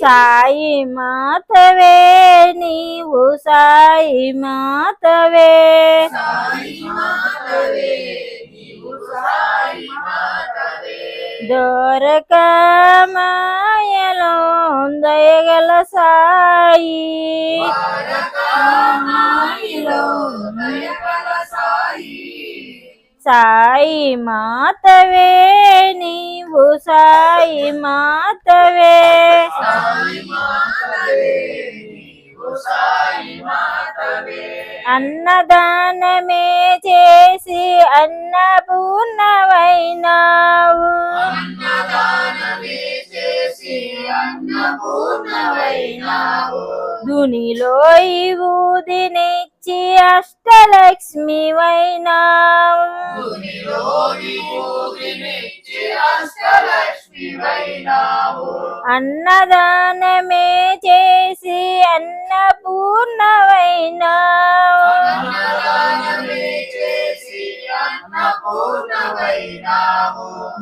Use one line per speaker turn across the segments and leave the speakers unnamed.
సాయి మాతవే నీవు సాయి మాతవే. దొరక మాయలో దయగల సాయి. దయగల సాయి. సాయి మాతవే నీవు సాయి మాతవే. అన్నదానమే చేసి అన్నపూర్ణవైనావు దునిలో ఈ ఊదినిచ్చి అష్టలక్ష్మి వై అన్నదానమే చేసి అన్నపూర్ణవైనావు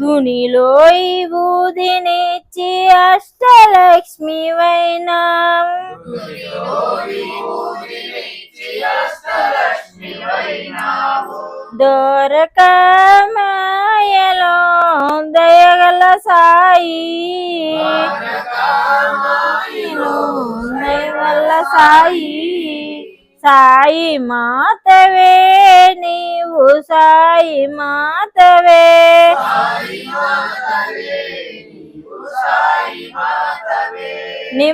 దునిలో ఈ ఊదినిచ్చి అష్టలక్ష్మి దొరకమాయలో దయగల సాయి. దయగల సాయి. సాయి మాతవే నీవు సాయి మాతవే. నిమ్